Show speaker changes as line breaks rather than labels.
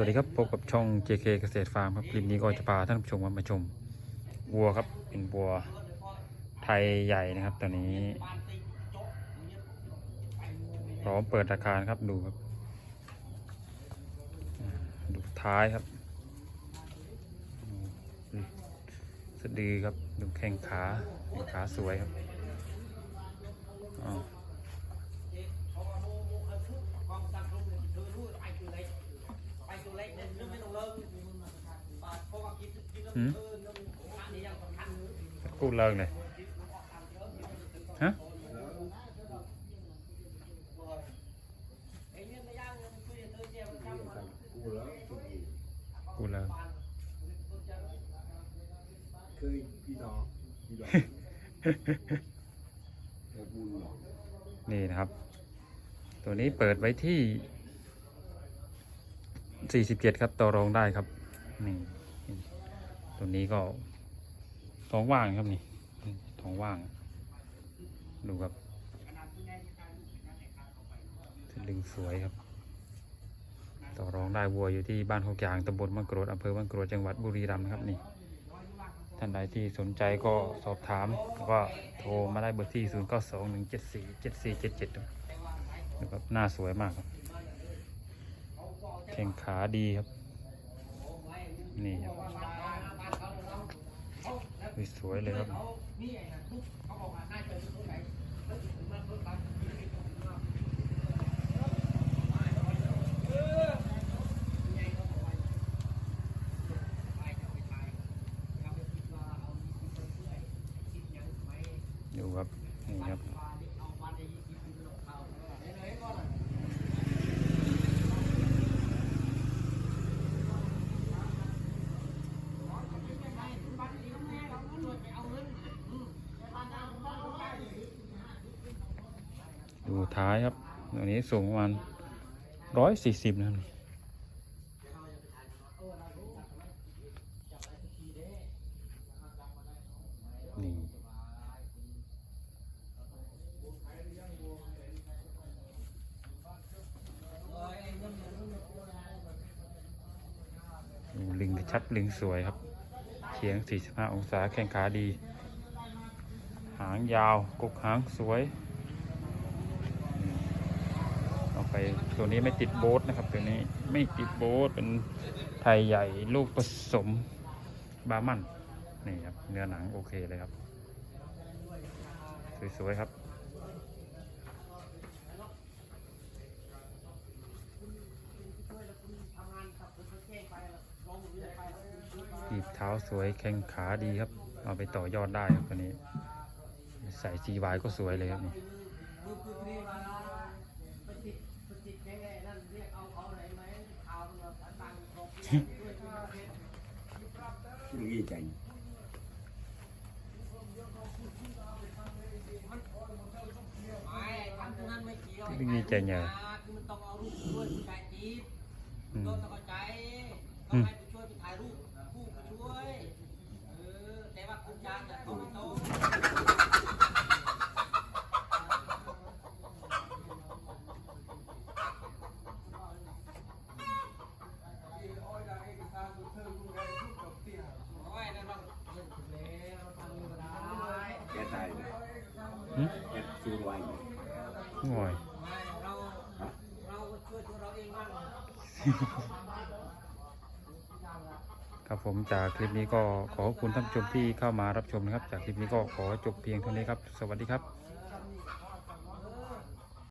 วัสดีครับพบกับช่อง JK เกษตรฟาร์มครับคลิปนี้ก็จะพาท่านผู้ชมมาชมวัวครับเป็นวัวไทยใหญ่นะครับตอนนี้พร้อมเปิดราคานะครับดูครับ ดูท้ายครับสะดือครับดูแข้งขาแข้งขาสวยครับอ้าว หืม กูเลิกเลยฮะกูเลิก
เคยพี่น้องพี่น้องแต่บุญหรอก
นี่นะครับ ตัวนี้เปิดไว้ที่ 47 ครับต่อรองได้ครับ นี่ ตัวนี้ก็ท้องว่างครับนี่ท้องว่าง ดูครับสลึงสวยครับ ต่อรองได้วัวอยู่ที่บ้านโคกยางตำบลบางกรวดอำเภอบางกรวดจังหวัดบุรีรัมย์ครับนี่ท่านใดที่สนใจก็สอบถามก็โทรมาได้เบอร์ที่ 0 9 2 1 7 4 7 4 7 7นะครับหน้าสวยมากครับแข้งขาดีครับ นี่ครับ สวยๆเลยครับ ดูครับ นี่ครับ ดู ท้ายครับตัวนี้สูงประมาณร้อยสี่สิบนะครับนี่ดูลิงชัดลิงสวยครับเฉียง 45 องศาแข้งขาดี หางยาวกกหางสวย ไปตัวนี้ไม่ติดโบ๊ทนะครับ ตัวนี้ไม่ติดโบ๊ทเป็นไทยใหญ่ลูกผสมบามันนี่ครับเนื้อหนังโอเคเลยครับ สวยๆครับหีบเท้าสวยแข้งขาดีครับ เอาไปต่อยอดได้ครับตัวนี้ ใส่จีวายก็สวยเลยครับนี่
ที่นี่ใจ
ที่นี่ใจเหนียว
มันต้องเอารูปช่วยผู้ชายจีบ
อืม
ต้องเข้าใจต้องให้ผู้ช่วยไปถ่ายรูปผู้ไปช่วย เออ แต่ว่าคุณจ้างเนี่ยต้องไม่ต้อง โอ้ยนั่นมันเรื่องถึงแล้วทำไม่ได้
แกตายเลย
หึ
แกซื้อไว้
ง่อย
ไม่เราเราก็ช่วยตัวเราเองบ้าง
ครับผมจากคลิปนี้ก็ขอขอบคุณท่านผู้ชมที่เข้ามารับชมนะครับ จากคลิปนี้ก็ขอจบเพียงเท่านี้ครับ สวัสดีครับ
เอ